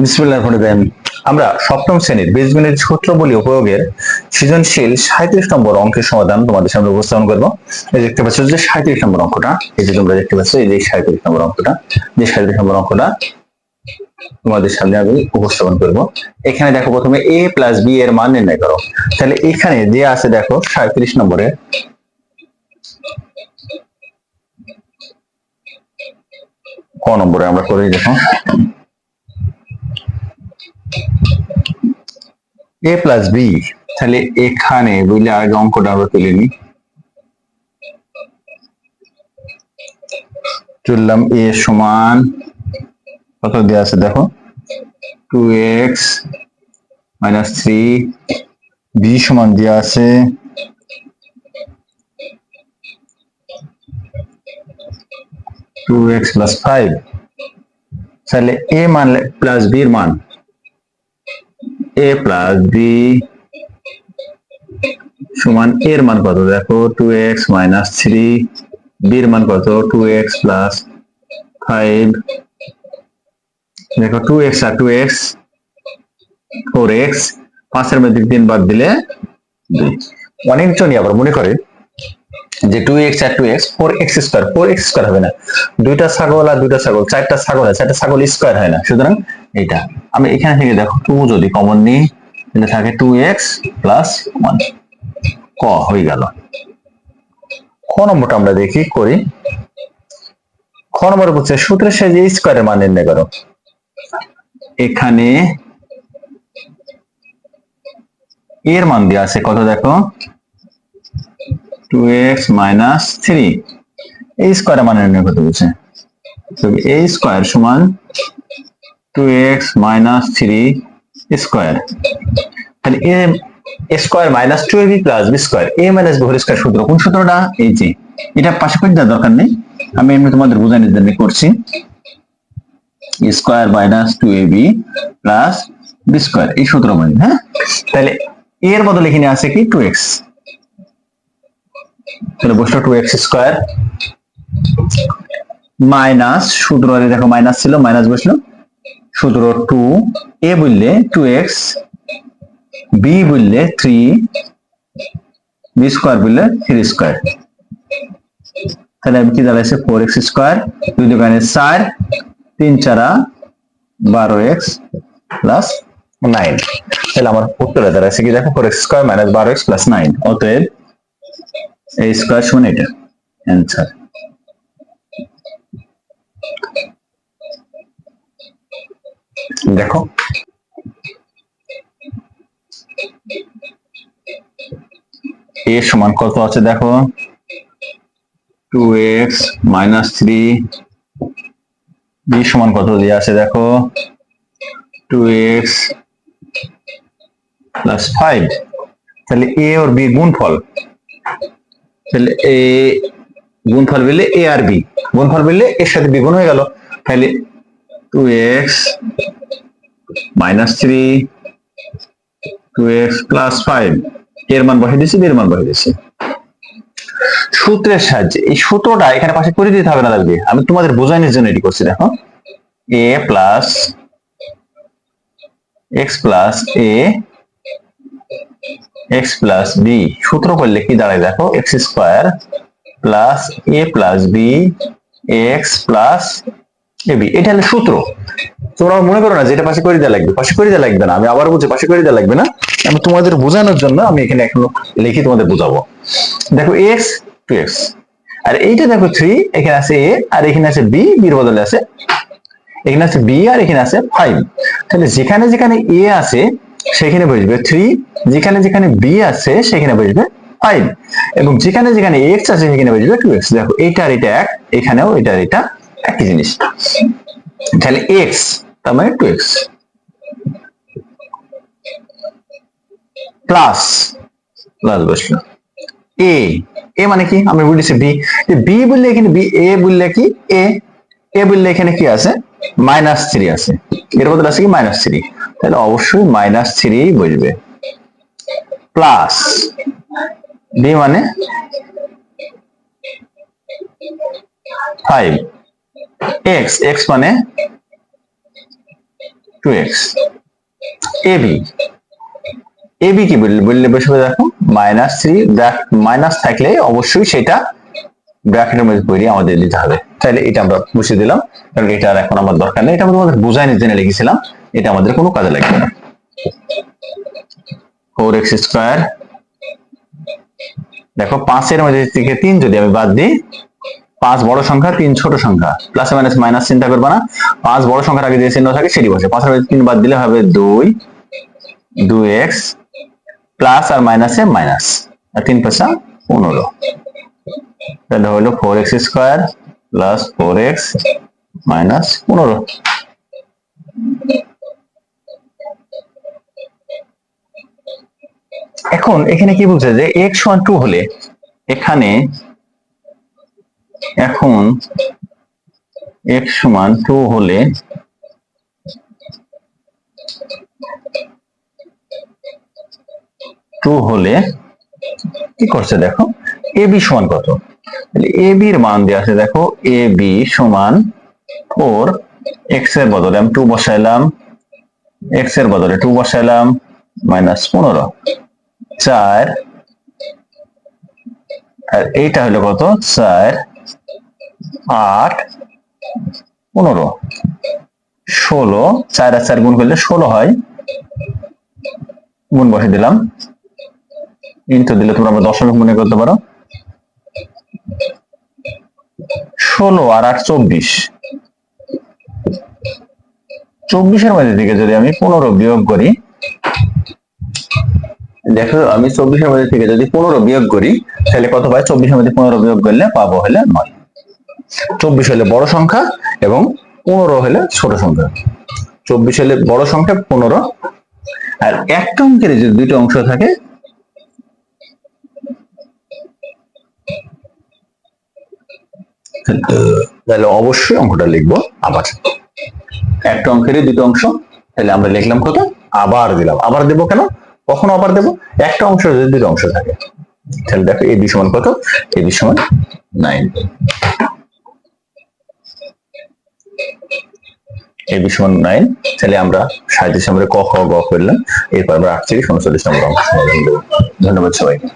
বিসমিল্লাহ আমরা সপ্তম শ্রেণির বীজগণিত সূত্রবলী উপয়োগের সৃজনশীল সাঁত্রিশ নম্বর অঙ্কের সমাধান তোমাদের সামনে উপস্থাপন করব। এই দেখতে পাচ্ছ যে সাঁত্রিশ নম্বর অঙ্কটা, এই যে তোমরা দেখতে পাচ্ছ এই যে সাঁত্রিশ নম্বর অঙ্কটা, যে সাঁত্রিশ নম্বর অঙ্কটা তোমাদের সামনে আমি উপস্থাপন করব। এখানে দেখো প্রথমে এ প্লাস বি এর মান নির্ণয় করো। তাহলে এখানে যে আছে দেখো সাঁত্রিশ নম্বরে, ক নম্বরে আমরা করি দেখো। এ প্লাস বি তাহলে এখানে বুঝলে আগে অঙ্কটা আমরা তুলে নিই। তুললাম এ সমান, কত দেওয়া আছে দেখো? Two X minus three B সমান দেওয়া আছে। টু এক্স প্লাস ফাইভ তাহলে এ মান প্লাস বির মান। এ প্লাস বি সমান এর মান কত? দেখো টু এক্স মাইনাস থ্রি বির মান কত? টু এক্স প্লাস ফাইভ দেখো টু এক্স আর টু এক্স ফোর এক্স পাঁচের মধ্যে তিন বাদ দিলে অনেকজনই আবার মনে করে যে টু এক্স আর two X four X square four X square হবে না। দুইটা ছাগল আর দুইটা ছাগল, চারটা ছাগল আছে চারটা ছাগল স্কোয়ার হয় না। সুতরাং এটা আমি এখানে থেকে দেখো টু যদি কমন নিই, তাহলে থাকে টু এক্স প্লাস ওয়ান ক হয়ে গেল। খ নম্বরটা আমরা দেখি, করি। খ নম্বর বলছে, সূত্রের সাহায্যে স্কোয়ারের মান নির্ণয় করো। এখানে এর মান দেওয়া আছে, কত দেখো? টু এক্স মাইনাস থ্রি এই স্কোয়ারের মান নির্ণয় করতে বলছে। এই স্কোয়ার সমান two X minus three square তাহলে A square minus two A B plus B square A minus B whole square সূত্র কোন সূত্রটা? এই যে। এটা পাশে করে দেওয়ার দরকার নেই। আমি এমনি তোমাদের বোঝানোর জন্য করছি। Square minus two A B plus B square এই সূত্র মানে হ্যাঁ? তাহলে এর বদলে এখানে আছে কি? টু এক্স তাহলে বসল টু এক্স স্কোয়ার মাইনাস সূত্র দেখো মাইনাস ছিল মাইনাস বসল। সূত্র টু এ বললে টু এক্স বি বললে থ্রি বি স্কোয়ার বললে থ্রি স্কোয়ার তাহলে আমি কি দাঁড়াইছে? ফোর এক্স স্কোয়ার দুই দোকানে চার, তিন চারা বারো এক্স প্লাস নাইন তাহলে আমার উত্তরে দাঁড়াইছে কি দেখো? ফোর এক্স স্কোয়ার মাইনাস বারো এক্স প্লাস নাইন অতএব এই স্কোয়ার সমান এটা দেখো। এ সমান কত আছে দেখো? Two X minus three B সমান কত দিয়ে আছে দেখো? টু এক্স প্লাস ফাইভ তাহলে এ ওর বি গুণফল। তাহলে এ গুণফল বললে এ আর বি। গুণফল বললে এর সাথে বি গুণ হয়ে গেল। তাহলে two X minus three two X plus five এর মান বসে দিচ্ছি এর মান বসে দিচ্ছি সূত্রের সাহায্যে, এই সূত্রটা এখানে পাশে করে দিতে হবে না লাগবে আমি তোমাদের বোঝানোর জন্য এটি করছি, দেখো। A plus X plus A X plus B সূত্র করলে কি দাঁড়ায় দেখো? X square plus A plus B X plus A B এটা হলো সূত্র। তোমরা মনে করো না যে এটা পাশে করে দেওয়া লাগবে। পাশে করে দেওয়া লাগবে না। আমি আবার বলছি পাশে করে দেওয়া লাগবে না। আমি তোমাদের বোঝানোর জন্য আমি এখানে এখনও লিখে তোমাদের বোঝাবো। দেখো এক্স টু এক্স আর এইটা দেখো থ্রি এখানে আছে এ আর এখানে আছে বি বির বদলে আছে, এখানে আছে বি আর এখানে আছে ফাইভ তাহলে যেখানে যেখানে এ আছে সেখানে বসবে থ্রি যেখানে যেখানে বি আছে, সেখানে বসবে ফাইভ এবং যেখানে যেখানে এক্স আছে, সেখানে বসবে টু এক্স দেখো এটা আর এটা এক, এখানেও এটা আর এটা একই জিনিস। তাহলে এক্স তার মানে টু এক্স প্লাস প্লাস বসল। এ এ মানে কি? আমি বলেছি বি বি বললে এখানে বি এ বললে কি? এ এ বললে এখানে কি আছে? মাইনাস থ্রি আছে। এর বদলে আছে কি? মাইনাস থ্রি তাহলে অবশ্যই মাইনাস থ্রি বসবে। প্লাস বি মানে ফাইভ এক্স এক্স মানে two X A B A B কি বললে? বললে বসে দেখো মাইনাস থ্রি মাইনাস থাকলে অবশ্যই সেটা ব্র্যাকেটের মধ্যে তৈরি আমাদের দিতে হবে। তাহলে এটা আমরা মুছে দিলাম, কারণ এটা এখন আমার দরকার নেই। এটা আমরা তোমাদের বোঝাই জেনে লিখেছিলাম। এটা আমাদের কোনো কাজে লাগবে না। ফোর এক্স স্কোয়ার দেখো পাঁচের মধ্যে থেকে তিন যদি আমি বাদ দিই, পাঁচ বড় সংখ্যা, তিন ছোট সংখ্যা। প্লাস মাইনাস মাইনাস চিন্তা করবে না। পাঁচ বড় সংখ্যার আগে যে চিহ্ন থাকে, সেটি বসে। পাঁচের মধ্যে তিন বাদ দিলে হবে দুই দুই এক্স প্লাস আর মাইনাসে মাইনাস আর তিন পয়সা পনেরো। তাহলে হলো four x square plus four x minus পনেরো। এখন এখানে কি বলছে যে এক্স সমান টু হলে এখানে এখন এক্স সমান টু হলে টু হলে কি করছে দেখো? এ বি সমান কত? এ বির মান দেওয়া আছে, দেখো এ বি সমান ফোর এক্সের বদলে আমি টু বসাইলাম এক্সের বদলে টু বসাইলাম মাইনাস পনেরো। চার। আর এইটা হলো কত? চার, আট, পনেরো। ষোলো, চার আর চার গুণ করলে ষোলো হয়। গুণ বসে দিলাম। ইন্টু দিলে তোমরা দশমিক মনে করতে পারো। ষোলো আর আট চব্বিশ। চব্বিশের মধ্যে থেকে যদি আমি পনেরো বিয়োগ করি দেখো, আমি চব্বিশের মধ্যে থেকে যদি পনেরো বিয়োগ করি, তাহলে কত পাই? চব্বিশের মধ্যে পনেরো বিয়োগ করলে পাবো হলে নয়। চব্বিশ হলে বড় সংখ্যা এবং পনেরো হলে ছোট সংখ্যা। চব্বিশ হলে বড় সংখ্যা, পনেরো। আর একটা অঙ্কের যদি দুইটা অংশ থাকে, তাহলে অবশ্যই অঙ্কটা লিখব আবার। একটা অঙ্কেরই দুটো অংশ, তাহলে আমরা লিখলাম কত? আবার দিলাম। আবার দেবো কেন? কখন অপার দেব? একটা অংশ যদি দুটো অংশ থাকে। তাহলে দেখো এ বি সমান কত? এ বি সমান নাইন। এ বি সমান নাইন, তাহলে আমরা সাঁত্রিশ নম্বরে ক, খ, গ করলাম। এরপর আমরা আটত্রিশ উনচল্লিশ নম্বর অংশ ধন্যবাদ সবাইকে।